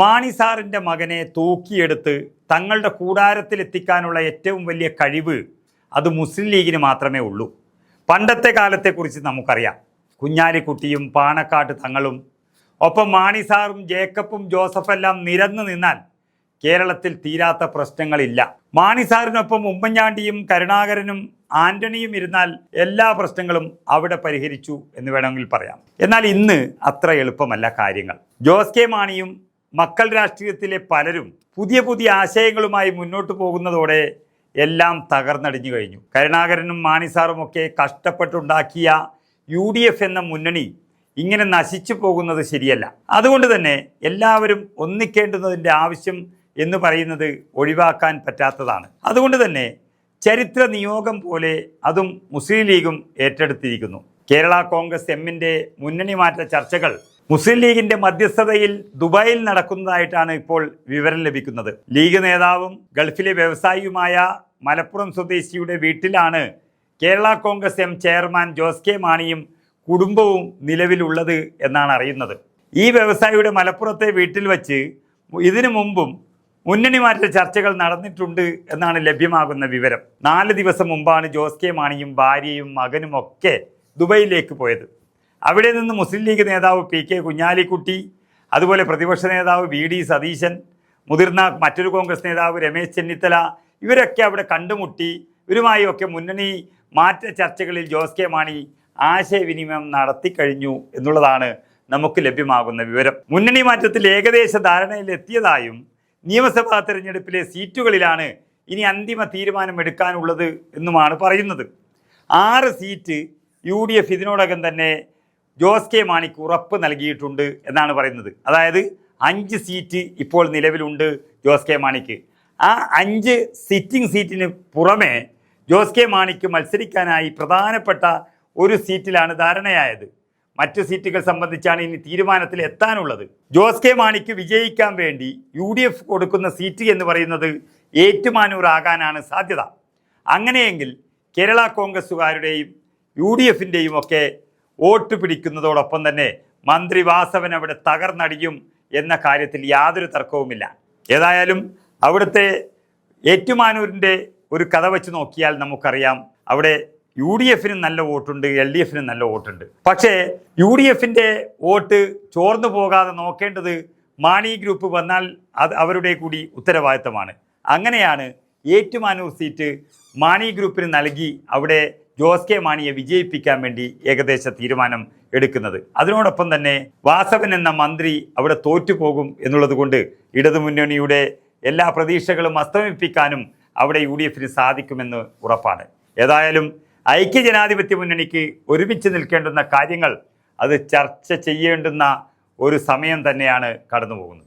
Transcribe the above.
മാണി സാറിന്റെ മകനെ തൂക്കിയെടുത്ത് തങ്ങളുടെ കൂടാരത്തിലെത്തിക്കാനുള്ള ഏറ്റവും വലിയ കഴിവ് അത് മുസ്ലിം ലീഗിന് മാത്രമേ ഉള്ളൂ. പണ്ടത്തെ കാലത്തെക്കുറിച്ച് നമുക്കറിയാം. കുഞ്ഞാലിക്കുട്ടിയും പാണക്കാട്ട് തങ്ങളും ഒപ്പം മാണി സാറും ജേക്കബും ജോസഫെല്ലാം നിരന്നു നിന്നാൽ കേരളത്തിൽ തീരാത്ത പ്രശ്നങ്ങളില്ല. മാണി സാറിനൊപ്പം ഉമ്മൻചാണ്ടിയും കരുണാകരനും ആന്റണിയും ഇരുന്നാൽ എല്ലാ പ്രശ്നങ്ങളും അവിടെ പരിഹരിച്ചു എന്ന് വേണമെങ്കിൽ പറയാം. എന്നാൽ ഇന്ന് അത്ര എളുപ്പമല്ല കാര്യങ്ങൾ. ജോസ് കെ മാണിയും മക്കൾ രാഷ്ട്രീയത്തിലെ പലരും പുതിയ പുതിയ ആശയങ്ങളുമായി മുന്നോട്ട് പോകുന്നതോടെ എല്ലാം തകർന്നടിഞ്ഞു കഴിഞ്ഞു. കരുണാകരനും മാണി സാറും ഒക്കെ കഷ്ടപ്പെട്ടുണ്ടാക്കിയ യു ഡി എഫ് എന്ന മുന്നണി ഇങ്ങനെ നശിച്ചു പോകുന്നത് ശരിയല്ല. അതുകൊണ്ട് തന്നെ എല്ലാവരും ഒന്നിക്കേണ്ടുന്നതിന്റെ ആവശ്യം എന്ന് പറയുന്നത് ഒഴിവാക്കാൻ പറ്റാത്തതാണ്. അതുകൊണ്ട് തന്നെ ചരിത്ര നിയോഗം പോലെ അതും മുസ്ലിം ലീഗും ഏറ്റെടുത്തിരിക്കുന്നു. കേരള കോൺഗ്രസ് എമ്മിന്റെ മുന്നണി മാറ്റ ചർച്ചകൾ മുസ്ലിം ലീഗിന്റെ മധ്യസ്ഥതയിൽ ദുബായിൽ നടക്കുന്നതായിട്ടാണ് ഇപ്പോൾ വിവരം ലഭിക്കുന്നത്. ലീഗ് നേതാവും ഗൾഫിലെ വ്യവസായിയുമായ മലപ്പുറം സ്വദേശിയുടെ വീട്ടിലാണ് Kerala Congress M chairman Jose K മാണിയും കുടുംബവും നിലവിലുള്ളത് എന്നാണ് അറിയുന്നത്. ഈ വ്യവസായിയുടെ മലപ്പുറത്തെ വീട്ടിൽ വച്ച് ഇതിനു മുമ്പും മുന്നണി മാറ്റ ചർച്ചകൾ നടന്നിട്ടുണ്ട് എന്നാണ് ലഭ്യമാകുന്ന വിവരം. നാല് ദിവസം മുമ്പാണ് ജോസ് കെ മാണിയും ഭാര്യയും മകനും ഒക്കെ ദുബൈയിലേക്ക് പോയത്. അവിടെ നിന്ന് മുസ്ലിം ലീഗ് നേതാവ് പി കെ കുഞ്ഞാലിക്കുട്ടി അതുപോലെ പ്രതിപക്ഷ നേതാവ് വി ഡി സതീശൻ മുതിർന്ന മറ്റൊരു കോൺഗ്രസ് നേതാവ് രമേശ് ചെന്നിത്തല ഇവരൊക്കെ അവിടെ കണ്ടുമുട്ടി ഇവരുമായി ഒക്കെ മുന്നണി മാറ്റ ചർച്ചകളിൽ ജോസ് കെ മാണി ആശയവിനിമയം നടത്തിക്കഴിഞ്ഞു എന്നുള്ളതാണ് നമുക്ക് ലഭ്യമാകുന്ന വിവരം. മുന്നണി മാറ്റത്തിൽ ഏകദേശ ധാരണയിലെത്തിയതായും നിയമസഭാ തെരഞ്ഞെടുപ്പിലെ സീറ്റുകളിലാണ് ഇനി അന്തിമ തീരുമാനം എടുക്കാനുള്ളത് എന്നുമാണ് പറയുന്നത്. ആറ് സീറ്റ് യു ഇതിനോടകം തന്നെ ജോസ് കെ മാണിക്ക് ഉറപ്പ് നൽകിയിട്ടുണ്ട് എന്നാണ് പറയുന്നത്. അതായത് അഞ്ച് സീറ്റ് ഇപ്പോൾ നിലവിലുണ്ട് ജോസ് കെ മാണിക്ക്. ആ അഞ്ച് സിറ്റിംഗ് സീറ്റിന് പുറമെ ജോസ് കെ മാണിക്ക് മത്സരിക്കാനായി പ്രധാനപ്പെട്ട ഒരു സീറ്റിലാണ് ധാരണയായത്. മറ്റു സീറ്റുകൾ സംബന്ധിച്ചാണ് ഇനി തീരുമാനത്തിൽ എത്താനുള്ളത്. ജോസ് കെ മാണിക്ക് വിജയിക്കാൻ വേണ്ടി യു ഡി എഫ് കൊടുക്കുന്ന സീറ്റ് എന്ന് പറയുന്നത് ഏറ്റുമാനൂറാകാനാണ് സാധ്യത. അങ്ങനെയെങ്കിൽ കേരള കോൺഗ്രസ്സുകാരുടെയും യു ഡി എഫിന്റെയും ഒക്കെ വോട്ട് പിടിക്കുന്നതോടൊപ്പം തന്നെ മന്ത്രി വാസവൻ അവിടെ തകർന്നടിയും എന്ന കാര്യത്തിൽ യാതൊരു തർക്കവുമില്ല. ഏതായാലും അവിടുത്തെ ഏറ്റുമാനൂരിന്റെ ഒരു കഥ വെച്ച് നോക്കിയാൽ നമുക്കറിയാം. അവിടെ യു ഡി എഫിനും നല്ല വോട്ടുണ്ട് എൽ ഡി എഫിനും നല്ല വോട്ടുണ്ട്. പക്ഷേ യു ഡി എഫിന്റെ വോട്ട് ചോർന്നു പോകാതെ നോക്കേണ്ടത് മാണി ഗ്രൂപ്പ് വന്നാൽ അത് അവരുടെ കൂടി ഉത്തരവാദിത്തമാണ്. അങ്ങനെയാണ് ഏറ്റുമാനൂർ സീറ്റ് മാണി ഗ്രൂപ്പിന് നൽകി അവിടെ ജോസ് കെ മാണിയെ വിജയിപ്പിക്കാൻ വേണ്ടി ഏകദേശ തീരുമാനം എടുക്കുന്നത്. അതിനോടൊപ്പം തന്നെ വാസവൻ എന്ന മന്ത്രി അവിടെ തോറ്റുപോകും എന്നുള്ളത് കൊണ്ട് ഇടതുമുന്നണിയുടെ എല്ലാ പ്രതീക്ഷകളും അസ്തമിപ്പിക്കാനും അവിടെ യു ഡി എഫിന് സാധിക്കുമെന്ന് ഉറപ്പാണ്. ഏതായാലും ഐക്യജനാധിപത്യ മുന്നണിക്ക് ഒരുമിച്ച് നിൽക്കേണ്ടുന്ന കാര്യങ്ങൾ അത് ചർച്ച ചെയ്യേണ്ടുന്ന ഒരു സമയം തന്നെയാണ് കടന്നു പോകുന്നത്